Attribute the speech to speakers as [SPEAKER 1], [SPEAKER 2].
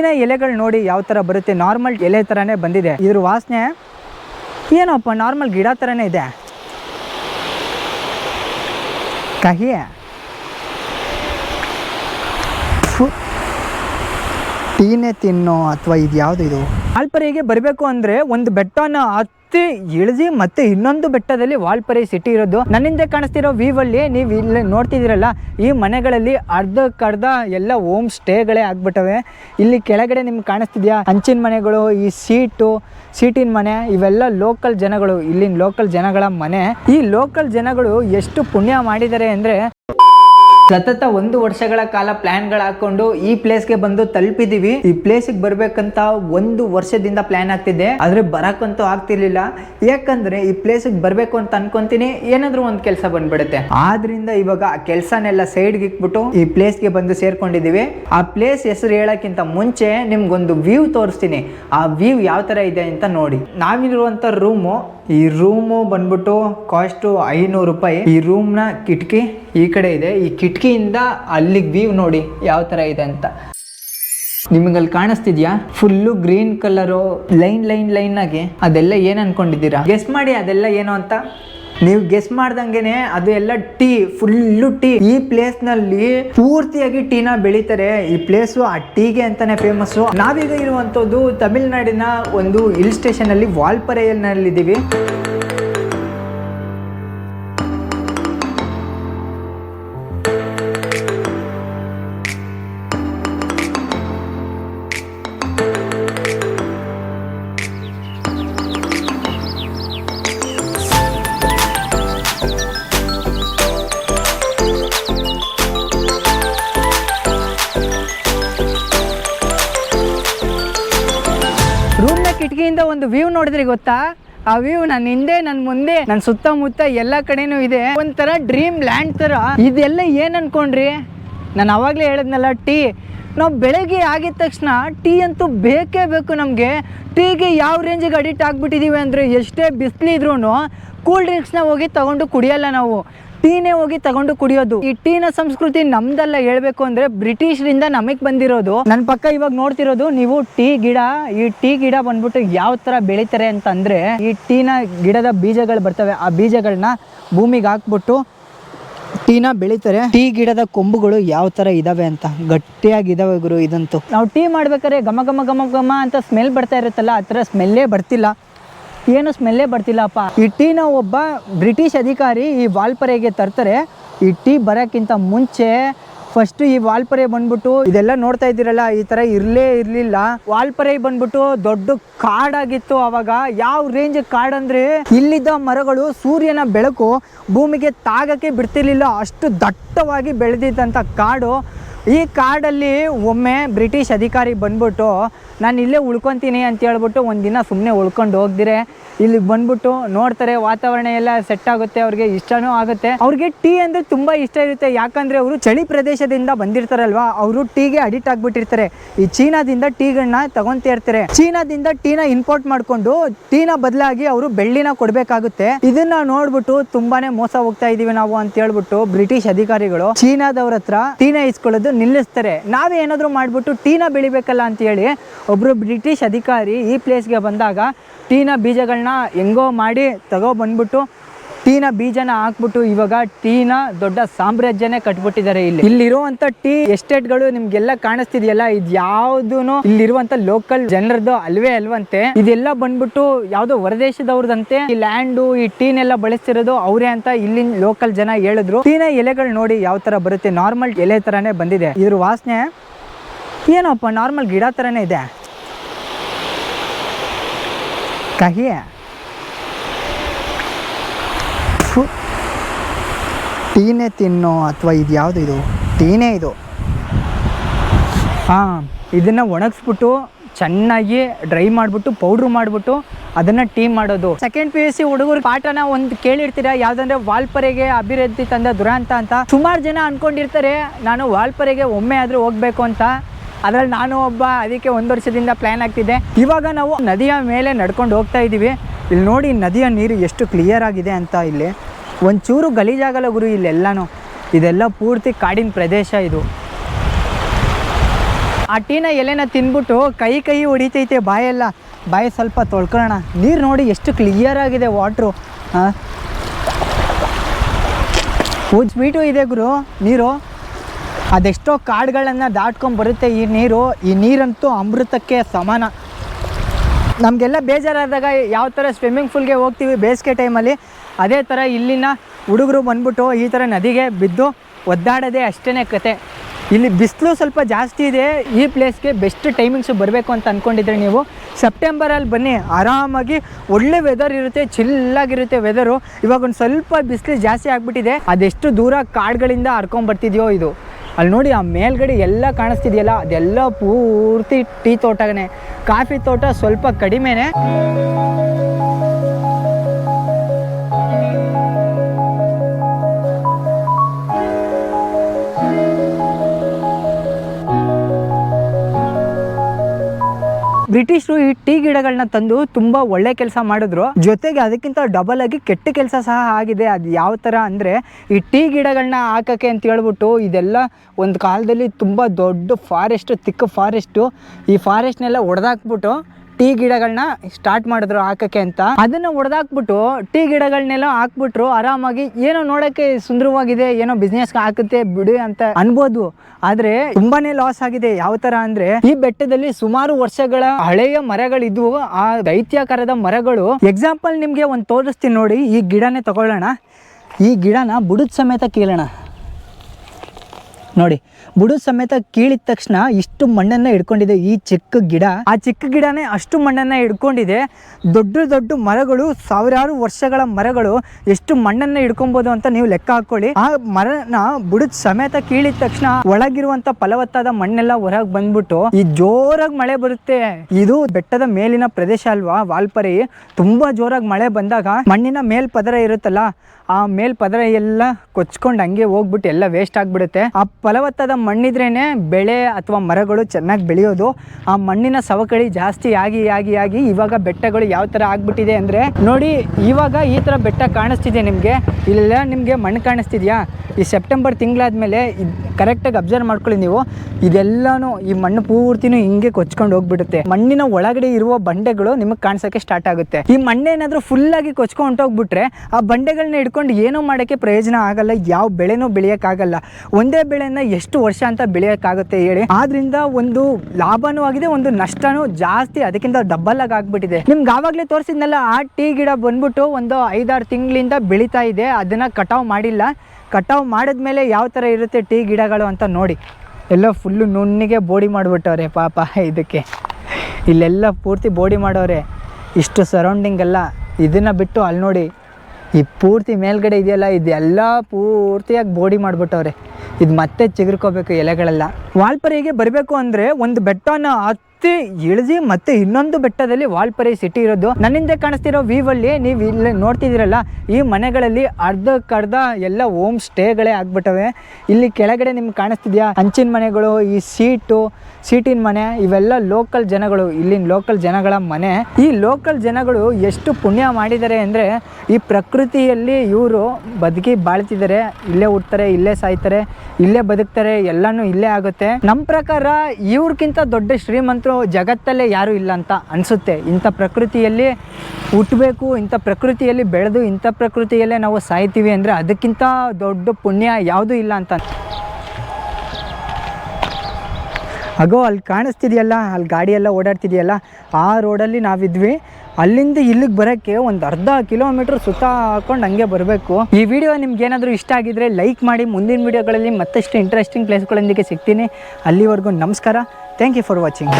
[SPEAKER 1] ಟೀನ ಎಲೆಗಳು ನೋಡಿ ಯಾವ ತರ ಬರುತ್ತೆ ನಾರ್ಮಲ್ ಎಲೆ ಥರನೇ ಬಂದಿದೆ. ಇದ್ರ ವಾಸನೆ ಏನಪ್ಪ ನಾರ್ಮಲ್ ಗಿಡ ತರನೇ ಇದೆ. ಕಹಿ. ಟೀನೇ ತಿನ್ನೋ ಅಥವಾ ಇದು ಯಾವುದು ಇದು? ಆಲ್ಪರಿಗೆ ಬರಬೇಕು ಅಂದ್ರೆ ಒಂದು ಬೆಟ್ಟನ ಹತ್ತಿ ಇಳಿದು ಮತ್ತೆ ಇನ್ನೊಂದು ಬೆಟ್ಟದಲ್ಲಿ ವಾಲ್ಪರೆ ಸಿಟಿ ಇರೋದು. ನನ್ನಿಂದ ಕಾಣಿಸ್ತಿರೋ ವ್ಯೂವಲ್ಲಿ ನೀವು ಇಲ್ಲಿ ನೋಡ್ತಿದ್ದೀರಲ್ಲ, ಈ ಮನೆಗಳಲ್ಲಿ ಅರ್ಧಕ್ಕರ್ಧ ಎಲ್ಲ ಹೋಮ್ ಸ್ಟೇಗಳೇ ಆಗ್ಬಿಟ್ಟವೆ. ಇಲ್ಲಿ ಕೆಳಗಡೆ ನಿಮ್ಗೆ ಕಾಣಿಸ್ತಿದ್ಯಾ? ಹಂಚಿನ ಮನೆಗಳು, ಈ ಸೀಟು, ಸೀಟಿನ ಮನೆ, ಇವೆಲ್ಲ ಲೋಕಲ್ ಜನಗಳು, ಇಲ್ಲಿನ ಲೋಕಲ್ ಜನಗಳ ಮನೆ. ಈ ಲೋಕಲ್ ಜನಗಳು ಎಷ್ಟು ಪುಣ್ಯ ಮಾಡಿದ್ದಾರೆ ಅಂದರೆ ಸತತ ಒಂದು ವರ್ಷಗಳ ಕಾಲ ಪ್ಲಾನ್ಗಳು ಹಾಕೊಂಡು ಈ ಪ್ಲೇಸ್ಗೆ ಬಂದು ತಲುಪಿದೀವಿ. ಈ ಪ್ಲೇಸಿಗೆ ಬರ್ಬೇಕಂತ ಒಂದು ವರ್ಷದಿಂದ ಪ್ಲಾನ್ ಆಗ್ತಿದೆ. ಆದ್ರೆ ಬರಕ್ಕಂತೂ ಆಗ್ತಿರ್ಲಿಲ್ಲ. ಯಾಕಂದ್ರೆ ಈ ಪ್ಲೇಸಿಗೆ ಬರಬೇಕು ಅಂತ ಅನ್ಕೊಂತೀನಿ. ಏನಾದ್ರೂ ಒಂದು ಕೆಲಸ ಬಂದ್ಬಿಡುತ್ತೆ. ಆದ್ರಿಂದ ಇವಾಗ ಆ ಕೆಲಸನೆಲ್ಲ ಸೈಡ್ಗೆ ಇಟ್ಬಿಟ್ಟು ಈ ಪ್ಲೇಸ್ಗೆ ಬಂದು ಸೇರ್ಕೊಂಡಿದೀವಿ. ಆ ಪ್ಲೇಸ್ ಹೆಸರು ಹೇಳಕ್ಕಿಂತ ಮುಂಚೆ ನಿಮ್ಗೊಂದು ವ್ಯೂ ತೋರಿಸ್ತೀನಿ. ಆ ವ್ಯೂ ಯಾವ ತರ ಇದೆ ಅಂತ ನೋಡಿ. ನಾವಿರುವಂತ ರೂಮು ಈ ರೂಮು ಬಂದ್ಬಿಟ್ಟು ಕಾಸ್ಟು ಐನೂರು ರೂಪಾಯಿ. ಈ ರೂಮ್ನ ಕಿಟಕಿ ಈ ಕಡೆ ಇದೆ. ಈ ಕಿಟಕಿಯಿಂದ ಅಲ್ಲಿಗೆ ವ್ಯೂ ನೋಡಿ ಯಾವ ಥರ ಇದೆ ಅಂತ. ನಿಮಗಲ್ಲಿ ಕಾಣಿಸ್ತಿದ್ಯಾ? Full green colour line line line ಆಗಿ ಅದೆಲ್ಲ ಏನು ಅನ್ಕೊಂಡಿದ್ದೀರಾ? ಗೆಸ್ ಮಾಡಿ ಅದೆಲ್ಲ ಏನು ಅಂತ. ನೀವು ಗೆಸ್ ಮಾಡ್ದಂಗೆನೆ ಅದು ಎಲ್ಲ ಟೀ ಫುಲ್ಲು ಟೀ ಈ ಪ್ಲೇಸ್ನಲ್ಲಿ ಪೂರ್ತಿಯಾಗಿ ಟೀನ ಬೆಳಿತಾರೆ. ಈ ಪ್ಲೇಸ್ ಆ ಟೀಗೆ ಅಂತಾನೆ ಫೇಮಸ್ ನಾವೀಗ ಇರುವಂತದ್ದು ತಮಿಳುನಾಡಿನ ಒಂದು ಹಿಲ್ ಸ್ಟೇಷನ್ ಅಲ್ಲಿ ವಾಲ್ಪರೆಯಲ್ನಲ್ಲಿದ್ದೀವಿ. ಒಂದು ವ್ಯೂ ನೋಡಿದ್ರೆ ಗೊತ್ತಾ? ಆ ವ್ಯೂ ನನ್ನ ಹಿಂದೆ ನನ್ನ ಮುಂದೆ ನನ್ನ ಸುತ್ತಮುತ್ತ ಎಲ್ಲ ಕಡೆನೂ ಇದೆ. ಒಂಥರ ಡ್ರೀಮ್ ಲ್ಯಾಂಡ್ ಥರ. ಇದೆಲ್ಲ ಏನು ಅನ್ಕೊಂಡ್ರಿ? ನಾನು ಅವಾಗಲೇ ಹೇಳಿದ್ನಲ್ಲ, ಟೀ. ನಾವು ಬೆಳಗ್ಗೆ ಆಗಿದ ತಕ್ಷಣ ಟೀ ಅಂತೂ ಬೇಕೇ ಬೇಕು ನಮಗೆ. ಟೀಗೆ ಯಾವ ರೇಂಜಿಗೆ ಅಡಿಕ್ಟ್ ಆಗಿಬಿಟ್ಟಿದ್ದೀವಿ ಅಂದರೆ ಎಷ್ಟೇ ಬಿಸಿಲಿದ್ರೂ ಕೂಲ್ ಡ್ರಿಂಕ್ಸ್ನ ಹೋಗಿ ತಗೊಂಡು ಕುಡಿಯಲ್ಲ ನಾವು. ಟೀನೇ ಹೋಗಿ ತಗೊಂಡು ಕುಡಿಯೋದು. ಈ ಟೀನ ಸಂಸ್ಕೃತಿ ನಮ್ದಲ್ಲ ಹೇಳ್ಬೇಕು ಅಂದ್ರೆ ಬ್ರಿಟಿಷರಿಂದ ನಮಗ್ ಬಂದಿರೋದು. ನನ್ನ ಪಕ್ಕ ಇವಾಗ ನೋಡ್ತಿರೋದು, ನೀವು ಟೀ ಗಿಡ, ಈ ಟೀ ಗಿಡ ಬಂದ್ಬಿಟ್ಟು ಯಾವ ತರ ಬೆಳಿತಾರೆ ಅಂತಂದ್ರೆ ಈ ಟೀನ ಗಿಡದ ಬೀಜಗಳು ಬರ್ತವೆ. ಆ ಬೀಜಗಳನ್ನ ಭೂಮಿಗೆ ಹಾಕ್ಬಿಟ್ಟು ಟೀನ ಬೆಳಿತಾರೆ. ಟೀ ಗಿಡದ ಕೊಂಬುಗಳು ಯಾವ ತರ ಇದಾವೆ ಅಂತ. ಗಟ್ಟಿಯಾಗಿ ಇದಾವೆ ಗುರು ಇದಂತೂ. ನಾವು ಟೀ ಮಾಡ್ಬೇಕಾದ್ರೆ ಘಮ ಘಮ ಘಮ ಘಮ ಅಂತ ಸ್ಮೆಲ್ ಬರ್ತಾ ಇರುತ್ತಲ್ಲ, ಆ ಥರ ಸ್ಮೆಲ್ಲೇ ಬರ್ತಿಲ್ಲ. ಏನು ಸ್ಮೆಲ್ಲೇ ಬರ್ತಿಲ್ಲಪ್ಪ. ಈ ಟೀನ ಒಬ್ಬ ಬ್ರಿಟಿಷ್ ಅಧಿಕಾರಿ ಈ ವಾಲ್ಪರೆಗೆ ತರ್ತಾರೆ. ಈ ಟೀ ಬರೋಕ್ಕಿಂತ ಮುಂಚೆ ಫಸ್ಟ್ ಈ ವಾಲ್ಪರೆ ಬಂದ್ಬಿಟ್ಟು ಇದೆಲ್ಲ ನೋಡ್ತಾ ಇದ್ದೀರಲ್ಲ, ಈ ತರ ಇರ್ಲೇ ಇರ್ಲಿಲ್ಲ. ವಾಲ್ಪರೆ ಬಂದ್ಬಿಟ್ಟು ದೊಡ್ಡ ಕಾಡಾಗಿತ್ತು ಅವಾಗ. ಯಾವ ರೇಂಜ್ ಕಾಡಂದ್ರೆ ಇಲ್ಲಿದ್ದ ಮರಗಳು ಸೂರ್ಯನ ಬೆಳಕು ಭೂಮಿಗೆ ತಾಗಕ್ಕೆ ಬಿಡ್ತಿರ್ಲಿಲ್ಲ. ಅಷ್ಟು ದಟ್ಟವಾಗಿ ಬೆಳೆದಿದ್ದಂಥ ಕಾಡು. ಈ ಕಾಡಲ್ಲಿ ಒಮ್ಮೆ ಬ್ರಿಟಿಷ್ ಅಧಿಕಾರಿ ಬಂದ್ಬಿಟ್ಟು ನಾನು ಇಲ್ಲೇ ಉಳ್ಕೊತೀನಿ ಅಂತ ಹೇಳ್ಬಿಟ್ಟು ಒಂದಿನ ಸುಮ್ಮನೆ ಉಳ್ಕೊಂಡು ಹೋಗ್ದಿರೆ. ಇಲ್ಲಿಗೆ ಬಂದ್ಬಿಟ್ಟು ನೋಡ್ತಾರೆ ವಾತಾವರಣ ಎಲ್ಲ ಸೆಟ್ ಆಗುತ್ತೆ, ಅವ್ರಿಗೆ ಇಷ್ಟನೂ ಆಗುತ್ತೆ. ಅವ್ರಿಗೆ ಟೀ ಅಂದರೆ ತುಂಬ ಇಷ್ಟ ಇರುತ್ತೆ. ಯಾಕಂದರೆ ಅವರು ಚಳಿ ಪ್ರದೇಶದಿಂದ ಬಂದಿರ್ತಾರಲ್ವಾ, ಅವರು ಟೀಗೆ ಅಡಿಕ್ಟ್ ಆಗಿಬಿಟ್ಟಿರ್ತಾರೆ. ಈ ಚೀನಾದಿಂದ ಟೀಗಳನ್ನ ತಗೊಂತಾ ಇರ್ತಾರೆ. ಚೀನಾದಿಂದ ಟೀನ ಇಂಪೋರ್ಟ್ ಮಾಡಿಕೊಂಡು ಟೀನ ಬದಲಾಗಿ ಅವರು ಬೆಳ್ಳಿನ ಕೊಡಬೇಕಾಗುತ್ತೆ. ಇದನ್ನ ನೋಡ್ಬಿಟ್ಟು ತುಂಬಾನೇ ಮೋಸ ಹೋಗ್ತಾ ಇದೀವಿ ನಾವು ಅಂತ ಹೇಳ್ಬಿಟ್ಟು ಬ್ರಿಟಿಷ್ ಅಧಿಕಾರಿಗಳು ಚೀನಾದವ್ರ ಹತ್ರ ಟೀನ ಇಸ್ಕೊಳ್ಳೋದು ನಿಲ್ಲಿಸ್ತಾರೆ. ನಾವೇ ಏನಾದರೂ ಮಾಡ್ಬಿಟ್ಟು ಟೀನ ಬೆಳಿಬೇಕಲ್ಲ ಅಂತ ಹೇಳಿ ಒಬ್ರು ಬ್ರಿಟಿಷ್ ಅಧಿಕಾರಿ ಈ ಪ್ಲೇಸ್ಗೆ ಬಂದಾಗ ಟೀನ ಬೀಜಗಳನ್ನ ಹೆಂಗೋ ಮಾಡಿ ತಗೋ ಬಂದ್ಬಿಟ್ಟು ಟೀನ ಬೀಜನ ಹಾಕ್ಬಿಟ್ಟು ಇವಾಗ ಟೀನ ದೊಡ್ಡ ಸಾಮ್ರಾಜ್ಯನೇ ಕಟ್ಬಿಟ್ಟಿದ್ದಾರೆ ಇಲ್ಲಿ. ಇಲ್ಲಿರುವಂತ ಟೀ ಎಸ್ಟೇಟ್ಗಳು ನಿಮ್ಗೆಲ್ಲ ಕಾಣಿಸ್ತಿದೆಯಲ್ಲ? ಇದು ಯಾವ್ದು ಇಲ್ಲಿರುವಂತ ಲೋಕಲ್ ಜನರದ್ದು ಅಲ್ವೇ ಅಲ್ವಂತೆ. ಇದೆಲ್ಲ ಬಂದ್ಬಿಟ್ಟು ಯಾವ್ದೋ ಹೊರದೇಶದವ್ರದಂತೆ ಈ ಲ್ಯಾಂಡು ಈ ಟೀನೆಲ್ಲ ಬಳಸ್ತಿರೋದು ಅವರೇ ಅಂತ ಇಲ್ಲಿನ ಲೋಕಲ್ ಜನ ಹೇಳಿದ್ರು. ಟೀನ ಎಲೆಗಳು ನೋಡಿ ಯಾವ ತರ ಬರುತ್ತೆ? ನಾರ್ಮಲ್ ಎಲೆ ತರಾನೇ ಬಂದಿದೆ. ಇದ್ರ ವಾಸನೆ ಏನಪ್ಪ ನಾರ್ಮಲ್ ಗಿಡ ತರನೇ ಇದೆ. ಕಹಿ ಫು. ಟೀನೇ ತಿನ್ನೋ ಅಥವಾ ಇದು ಯಾವುದು ಇದು? ಟೀನೇ ಇದು. ಹಾಂ, ಇದನ್ನು ಒಣಗಿಸ್ಬಿಟ್ಟು ಚೆನ್ನಾಗಿ ಡ್ರೈ ಮಾಡಿಬಿಟ್ಟು, ಪೌಡ್ರ್ ಮಾಡಿಬಿಟ್ಟು ಅದನ್ನು ಟೀ ಮಾಡೋದು. ಸೆಕೆಂಡ್ ಪಿ ಯು ಸಿ ಹುಡುಗರು ಪಾಠನ ಒಂದು ಕೇಳಿರ್ತೀರ? ಯಾವುದಂದ್ರೆ ವಾಲ್ಪರೆಗೆ ಅಭಿವೃದ್ಧಿ ತಂದ ದುರಂತ ಅಂತ. ಸುಮಾರು ಜನ ಅಂದ್ಕೊಂಡಿರ್ತಾರೆ ನಾನು ವಾಲ್ಪರೆಗೆ ಒಮ್ಮೆ ಆದರೂ ಹೋಗಬೇಕು ಅಂತ. ಅದ್ರಲ್ಲಿ ನಾನು ಒಬ್ಬ ಅದಕ್ಕೆ ಒಂದು ವರ್ಷದಿಂದ ಪ್ಲ್ಯಾನ್ ಆಗ್ತಿದೆ ಇವಾಗ ನಾವು ನದಿಯ ಮೇಲೆ ನಡ್ಕೊಂಡು ಹೋಗ್ತಾ ಇದ್ದೀವಿ. ಇಲ್ಲಿ ನೋಡಿ ನದಿಯ ನೀರು ಎಷ್ಟು ಕ್ಲಿಯರ್ ಆಗಿದೆ ಅಂತ ಇಲ್ಲಿ. ಒಂಚೂರು ಗಲೀಜಾಗಲ್ಲ ಗುರು ಇಲ್ಲೆಲ್ಲನೂ. ಇದೆಲ್ಲ ಪೂರ್ತಿ ಕಾಡಿನ ಪ್ರದೇಶ ಇದು. ಆ ಟೀನ ಎಲೆನ ತಿನ್ಬಿಟ್ಟು ಕೈ ಕೈ ಹೊಡಿತೈತೆ ಬಾಯೆಲ್ಲ. ಬಾಯಿ ಸ್ವಲ್ಪ ತೊಳ್ಕೊಳ್ಳೋಣ. ನೀರು ನೋಡಿ ಎಷ್ಟು ಕ್ಲಿಯರ್ ಆಗಿದೆ ವಾಟ್ರು ಹಾಂ ಉಜ್ಬಿಟ್ಟು ಇದೆ ಗುರು, ನೀರು. ಅದೆಷ್ಟೋ ಕಾಡುಗಳನ್ನು ದಾಟ್ಕೊಂಡು ಬರುತ್ತೆ ಈ ನೀರು. ಈ ನೀರಂತೂ ಅಮೃತಕ್ಕೆ ಸಮಾನ. ನಮಗೆಲ್ಲ ಬೇಜಾರಾದಾಗ ಯಾವ ಥರ ಸ್ವಿಮ್ಮಿಂಗ್ ಫೂಲ್ಗೆ ಹೋಗ್ತೀವಿ ಬೇಸಿಗೆ ಟೈಮಲ್ಲಿ ಅದೇ ಥರ ಇಲ್ಲಿನ ಹುಡುಗರು ಬಂದ್ಬಿಟ್ಟು ಈ ಥರ ನದಿಗೆ ಬಿದ್ದು ಒದ್ದಾಡೋದೇ ಅಷ್ಟೇ ಕತೆ. ಇಲ್ಲಿ ಬಿಸಿಲು ಸ್ವಲ್ಪ ಜಾಸ್ತಿ ಇದೆ, ಈ ಪ್ಲೇಸ್ಗೆ ಬೆಸ್ಟ್ ಟೈಮಿಂಗ್ಸು ಬರಬೇಕು ಅಂತ ಅಂದ್ಕೊಂಡಿದ್ರೆ ನೀವು. ಸೆಪ್ಟೆಂಬರಲ್ಲಿ ಬನ್ನಿ, ಆರಾಮಾಗಿ ಒಳ್ಳೆ ವೆದರ್ ಇರುತ್ತೆ ಚಿಲ್ಲಾಗಿರುತ್ತೆ ವೆದರು ಇವಾಗ ಒಂದು ಸ್ವಲ್ಪ ಬಿಸಿಲು ಜಾಸ್ತಿ ಆಗಿಬಿಟ್ಟಿದೆ, ಅದೆಷ್ಟು ದೂರ ಕಾಡುಗಳಿಂದ ಹರ್ಕೊಂಬರ್ತಿದ್ಯೋ ಇದು. ಅಲ್ಲಿ ನೋಡಿ ಆ ಮೇಲ್ಗಡೆ ಎಲ್ಲ ಕಾಣಿಸ್ತಿದೆಯಲ್ಲ? ಅದೆಲ್ಲ ಪೂರ್ತಿ ಟೀ ತೋಟನೇ ಕಾಫಿ ತೋಟ ಸ್ವಲ್ಪ ಕಡಿಮೆನೆ. ಬ್ರಿಟಿಷರು ಈ ಟೀ ಗಿಡಗಳನ್ನ ತಂದು ತುಂಬಾ ಒಳ್ಳೆ ಕೆಲಸ ಮಾಡಿದ್ರು. ಜೊತೆಗೆ ಅದಕ್ಕಿಂತ ಡಬಲ್ ಆಗಿ ಕೆಟ್ಟ ಕೆಲಸ ಸಹ ಆಗಿದೆ. ಅದು ಯಾವ ಥರ ಅಂದರೆ ಈ ಟೀ ಗಿಡಗಳನ್ನ ಹಾಕಕ್ಕೆ ಅಂತ ಹೇಳ್ಬಿಟ್ಟು ಇದೆಲ್ಲ ಒಂದು ಕಾಲದಲ್ಲಿ ತುಂಬ ದೊಡ್ಡ ಫಾರೆಸ್ಟ್ ತಿಕ್ಕ ಫಾರೆಸ್ಟು ಈ ಫಾರೆಸ್ಟ್ನೆಲ್ಲ ಹೊಡೆದಾಕ್ಬಿಟ್ಟು ಟೀ ಗಿಡಗಳನ್ನ ಸ್ಟಾರ್ಟ್ ಮಾಡಿದ್ರು ಹಾಕಕ್ಕೆ ಅಂತ. ಅದನ್ನ ಹೊಡೆದಾಕ್ಬಿಟ್ಟು ಟೀ ಗಿಡಗಳನ್ನೆಲ್ಲ ಹಾಕ್ಬಿಟ್ರು ಆರಾಮಾಗಿ ಏನೋ ನೋಡಕ್ಕೆ ಸುಂದರವಾಗಿದೆ, ಏನೋ ಬಿಸ್ನೆಸ್ ಹಾಕುತ್ತೆ ಬಿಡು ಅಂತ ಅನ್ಬೋದು. ಆದ್ರೆ ತುಂಬಾನೇ ಲಾಸ್ ಆಗಿದೆ. ಯಾವ ತರ ಅಂದ್ರೆ ಈ ಬೆಟ್ಟದಲ್ಲಿ ಸುಮಾರು ವರ್ಷಗಳ ಹಳೆಯ ಮರಗಳಿದ್ವು. ಆ ದೈತ್ಯಾಕಾರದ ಮರಗಳು. ಎಕ್ಸಾಂಪಲ್ ನಿಮ್ಗೆ ಒಂದು ತೋರಿಸ್ತೀನಿ ನೋಡಿ. ಈ ಗಿಡನೇ ತಗೊಳ್ಳೋಣ. ಈ ಗಿಡನ ಬುಡದ ಸಮೇತ ಕೀಳೋಣ. ನೋಡಿ ಬುಡದ ಸಮೇತ ಕೀಳಿದ ತಕ್ಷಣ ಇಷ್ಟು ಮಣ್ಣನ್ನ ಹಿಡ್ಕೊಂಡಿದೆ ಈ ಚಿಕ್ಕ ಗಿಡ. ಆ ಚಿಕ್ಕ ಗಿಡನೇ ಅಷ್ಟು ಮಣ್ಣನ್ನ ಹಿಡ್ಕೊಂಡಿದೆ. ದೊಡ್ಡ ದೊಡ್ಡ ಮರಗಳು, ಸಾವಿರಾರು ವರ್ಷಗಳ ಮರಗಳು ಎಷ್ಟು ಮಣ್ಣನ್ನ ಹಿಡ್ಕೊಬಹುದು ಅಂತ ನೀವು ಲೆಕ್ಕ ಹಾಕೊಳ್ಳಿ. ಆ ಮರನ ಬುಡದ ಸಮೇತ ಕೀಳಿದ ತಕ್ಷಣ ಒಳಗಿರುವಂತ ಫಲವತ್ತಾದ ಮಣ್ಣೆಲ್ಲ ಹೊರಗೆ ಬಂದ್ಬಿಟ್ಟು ಈ ಜೋರಾಗಿ ಮಳೆ ಬರುತ್ತೆ. ಇದು ಬೆಟ್ಟದ ಮೇಲಿನ ಪ್ರದೇಶ ಅಲ್ವಾ, ವಾಲ್ಪರಿ? ತುಂಬಾ ಜೋರಾಗಿ ಮಳೆ ಬಂದಾಗ ಮಣ್ಣಿನ ಮೇಲ್ ಪದರ ಇರುತ್ತಲ್ಲ ಆ ಮೇಲ್ ಪದರ ಎಲ್ಲ ಕೊಚ್ಕೊಂಡು ಹಂಗೆ ಹೋಗ್ಬಿಟ್ಟು ಎಲ್ಲ ವೇಸ್ಟ್ ಆಗಿಬಿಡುತ್ತೆ. ಆ ಫಲವತ್ತಾದ ಮಣ್ಣಿದ್ರೇನೆ ಬೆಳೆ ಅಥವಾ ಮರಗಳು ಚೆನ್ನಾಗಿ ಬೆಳೆಯೋದು. ಆ ಮಣ್ಣಿನ ಸವಕಳಿ ಜಾಸ್ತಿ ಆಗಿ ಆಗಿ ಆಗಿ ಇವಾಗ ಬೆಟ್ಟಗಳು ಯಾವ ಥರ ಆಗ್ಬಿಟ್ಟಿದೆ ಅಂದರೆ ನೋಡಿ, ಇವಾಗ ಈ ಥರ ಬೆಟ್ಟ ಕಾಣಿಸ್ತಿದೆ ನಿಮಗೆ. ಇಲ್ಲೆಲ್ಲ ನಿಮಗೆ ಮಣ್ಣು ಕಾಣಿಸ್ತಿದ್ಯಾ? ಈ ಸೆಪ್ಟೆಂಬರ್ ತಿಂಗಳಾದ್ಮೇಲೆ ಇದು ಕರೆಕ್ಟಾಗಿ ಅಬ್ಸರ್ವ್ ಮಾಡ್ಕೊಳ್ಳಿ ನೀವು. ಇದೆಲ್ಲನೂ ಈ ಮಣ್ಣು ಪೂರ್ತಿನೂ ಹಿಂಗೆ ಕೊಚ್ಕೊಂಡು ಹೋಗ್ಬಿಡುತ್ತೆ. ಮಣ್ಣಿನ ಒಳಗಡೆ ಇರುವ ಬಂಡೆಗಳು ನಿಮಗೆ ಕಾಣಿಸೋಕ್ಕೆ ಸ್ಟಾರ್ಟ್ ಆಗುತ್ತೆ. ಈ ಮಣ್ಣೇನಾದರೂ ಫುಲ್ಲಾಗಿ ಕೊಚ್ಕೊಂಡು ಹೊಂಟೋಗ್ಬಿಟ್ರೆ ಆ ಬಂಡೆಗಳನ್ನ ಹಿಡ್ಕೊಂಡು ಏನೂ ಮಾಡೋಕ್ಕೆ ಪ್ರಯೋಜನ ಆಗಲ್ಲ, ಯಾವ ಬೆಳೆನೂ ಬೆಳೆಯೋಕ್ಕಾಗಲ್ಲ. ಒಂದೇ ಬೆಳೆನ ಎಷ್ಟು ವರ್ಷ ಅಂತ ಬೆಳೆಯೋಕ್ಕಾಗುತ್ತೆ ಹೇಳಿ. ಆದ್ರಿಂದ ಒಂದು ಲಾಭನೂ ಆಗಿದೆ, ಒಂದು ನಷ್ಟನೂ ಜಾಸ್ತಿ ಅದಕ್ಕಿಂತ ಡಬ್ಬಲ್ ಆಗಿ ಆಗ್ಬಿಟ್ಟಿದೆ ನಿಮ್ಗೆ ಆವಾಗಲೇ ತೋರಿಸಿದ್ನಲ್ಲ, ಆ ಟೀ ಗಿಡ ಬಂದ್ಬಿಟ್ಟು ಒಂದು ಐದಾರು ತಿಂಗಳಿಂದ ಬೆಳೀತಾ ಇದೆ, ಅದನ್ನು ಕಟಾವು ಮಾಡಿಲ್ಲ. ಕಟಾವು ಮಾಡಿದ್ಮೇಲೆ ಯಾವ ಥರ ಇರುತ್ತೆ ಟೀ ಗಿಡಗಳು ಅಂತ ನೋಡಿ. ಎಲ್ಲ ಫುಲ್ಲು ನುಣ್ಣಿಗೆ ಬೋಡಿ ಮಾಡಿಬಿಟ್ಟವ್ರೆ ಪಾಪ ಇದಕ್ಕೆ. ಇಲ್ಲೆಲ್ಲ ಪೂರ್ತಿ ಬೋಡಿ ಮಾಡೋರೆ. ಇಷ್ಟು ಸರೌಂಡಿಂಗ್ ಎಲ್ಲ ಇದನ್ನು ಬಿಟ್ಟು ಅಲ್ಲಿ ನೋಡಿ ಈ ಪೂರ್ತಿ ಮೇಲ್ಗಡೆ ಇದೆಯಲ್ಲ, ಇದೆಲ್ಲ ಪೂರ್ತಿಯಾಗಿ ಬೋಡಿ ಮಾಡಿಬಿಟ್ಟವ್ರೆ. ಇದು ಮತ್ತೆ ಚಿಗುರ್ಕೋಬೇಕು ಎಲೆಗಳೆಲ್ಲ. ವಾಲ್ಪರಿಗೆ ಬರಬೇಕು ಅಂದರೆ ಒಂದು ಬೆಟ್ಟನ ಹತ್ತಿ ಇಳಿದಿ ಮತ್ತೆ ಇನ್ನೊಂದು ಬೆಟ್ಟದಲ್ಲಿ ವಾಲ್ಪರೆ ಸಿಟಿ ಇರೋದು. ನನ್ನಿಂದ ಕಾಣಿಸ್ತಿರೋ ವ್ಯೂವಲ್ಲಿ ನೀವು ಇಲ್ಲಿ ನೋಡ್ತಿದ್ದೀರಲ್ಲ, ಈ ಮನೆಗಳಲ್ಲಿ ಅರ್ಧಕ್ಕರ್ಧ ಎಲ್ಲ ಹೋಮ್ ಸ್ಟೇಗಳೇ ಆಗ್ಬಿಟ್ಟವೆ. ಇಲ್ಲಿ ಕೆಳಗಡೆ ನಿಮ್ಗೆ ಕಾಣಿಸ್ತಿದ್ಯಾ? ಹಂಚಿನ ಮನೆಗಳು, ಈ ಸೀಟು, ಸೀಟಿನ ಮನೆ, ಇವೆಲ್ಲ ಲೋಕಲ್ ಜನಗಳು, ಇಲ್ಲಿನ ಲೋಕಲ್ ಜನಗಳ ಮನೆ. ಈ ಲೋಕಲ್ ಜನಗಳು ಎಷ್ಟು ಪುಣ್ಯ ಮಾಡಿದ್ದಾರೆ ಅಂದರೆ, ಈ ಪ್ರಕೃತಿಯಲ್ಲಿ ಇವರು ಬದುಕಿ ಬಾಳ್ತಿದ್ದಾರೆ. ಇಲ್ಲೇ ಹುಡ್ತಾರೆ ಇಲ್ಲೇ ಸಾಯ್ತಾರೆ, ಇಲ್ಲೇ ಬದುಕ್ತಾರೆ, ಎಲ್ಲನೂ ಇಲ್ಲೇ ಆಗುತ್ತೆ. ನಮ್ಮ ಪ್ರಕಾರ ಇವ್ರಿಗಿಂತ ದೊಡ್ಡ ಶ್ರೀಮಂತರು ಜಗತ್ತಲ್ಲೇ ಯಾರೂ ಇಲ್ಲ ಅಂತ ಅನಿಸುತ್ತೆ. ಇಂಥ ಪ್ರಕೃತಿಯಲ್ಲಿ ಹುಟ್ಟಬೇಕು ಇಂಥ ಪ್ರಕೃತಿಯಲ್ಲಿ ಬೆಳೆದು, ಇಂಥ ಪ್ರಕೃತಿಯಲ್ಲೇ ನಾವು ಸಾಯ್ತೀವಿ ಅಂದರೆ ಅದಕ್ಕಿಂತ ದೊಡ್ಡ ಪುಣ್ಯ ಯಾವುದೂ ಇಲ್ಲ ಅಂತ. ಅಗೋ, ಅಲ್ಲಿ ಕಾಣಿಸ್ತಿದೆಯಲ್ಲ, ಅಲ್ಲಿ ಗಾಡಿ ಎಲ್ಲ ಓಡಾಡ್ತಿದೆಯಲ್ಲ, ಆ ರೋಡಲ್ಲಿ ನಾವಿದ್ವಿ. ಅಲ್ಲಿಂದ ಇಲ್ಲಿಗೆ ಬರೋಕ್ಕೆ ಒಂದು ಅರ್ಧ ಕಿಲೋಮೀಟ್ರ್ ಸುತ್ತ ಹಾಕೊಂಡು ಹಂಗೆ ಬರಬೇಕು. ಈ ವಿಡಿಯೋ ನಿಮ್ಗೆ ಏನಾದರೂ ಇಷ್ಟ ಆಗಿದ್ರೆ ಲೈಕ್ ಮಾಡಿ, ಮುಂದಿನ ವಿಡಿಯೋಗಳಲ್ಲಿ ಮತ್ತಷ್ಟು ಇಂಟ್ರೆಸ್ಟಿಂಗ್ ಪ್ಲೇಸ್ಗಳೊಂದಿಗೆ ಸಿಗ್ತೀನಿ. ಅಲ್ಲಿವರೆಗೂ ನಮಸ್ಕಾರ. Thank you for watching